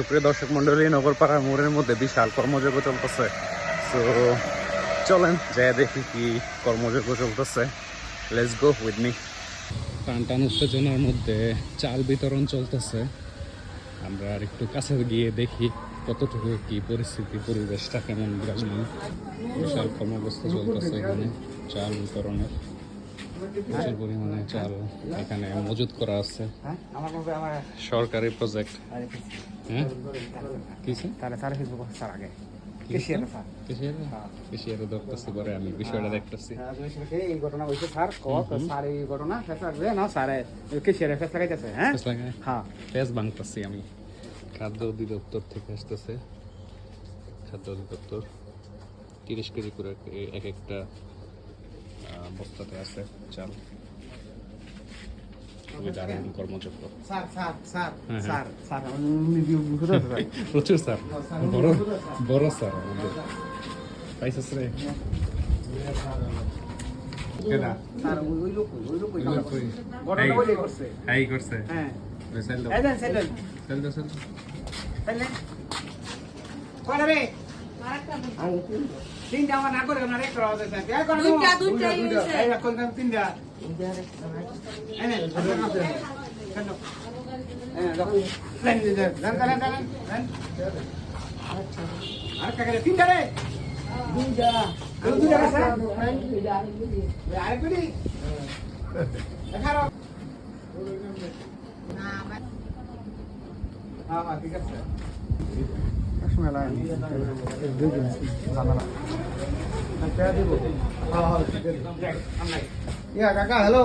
সুপ্রিয় দর্শক মন্ডলী নগরপাড়ার মোড়ের মধ্যে বিশাল কর্মযজ্ঞ চলতেছে। সো চলেন যাই দেখি কি কর্মযজ্ঞ চলতেছে। লেটস গো উইথ মি টান টান উত্তেজনার মধ্যে চাল বিতরণ চলতেছে। আমরা আর একটু কাছে গিয়ে দেখি কতটুকু কি পরিস্থিতি, পরিবেশটা কেমন বিরাজমান বিশাল কর্মব্যস্ত চলতেছে এখানে চাল বিতরণের। প্রচুর পরিমাণে চাল এখানে মজুত করা আছে। হয়? সরকারি প্রজেক্ট হ্যাঁ? কিসে তাহলে তাহলে ফেসবুক স্যার আগে। Cashier sir? কেশিয়ারে কেশিয়ারে ধরতেছি পরে আমি বিষয়টা দেখতেছি। হ্যাঁ, তুমি সেটাকে এই ঘটনা হয়েছে স্যার কক স্যার এই ঘটনা ফেস লাগবে? না স্যার কেশিয়ারে ফেস লাগাইতেছে হ্যাঁ? ফেস হ্যাঁ। ফেস ভাঙতেছি আমি। খাদ্য অধিদপ্তর থেকে আসতেছে। খাদ্য অধিদপ্তর। তিরিশ কেজি করে এক একটা বস্তাতে আছে চাল খুবই দারুণ কর্মযোগ্য স্যার স্যার স্যার হ্যাঁ, স্যার স্যার রিভিউ বুঝতে পারছেন প্রচুর স্যার বড় বড় স্যার আমাদের পাইছিস রে কেডা স্যার ওই ওই লোক ওই লোক ওই ওই লোক কই? ঘটনা বলে করছে হাই করছে হ্যাঁ ওই সেল দাও এই দেন সেলেন সেল দাও সেল দাও। তিনটা। আমার না করে না রে করা হচ্ছে স্যার করা। দুইটা, দুইটাই হয়েছে। এই কোন তিনটা। এই নে নে তিনটা রে। দুইটা। দুইটা আছে? আরেক বিড়ি দেখারো। হ্যাঁ হ্যাঁ ঠিক আছে। ইয়া কাকা হ্যালো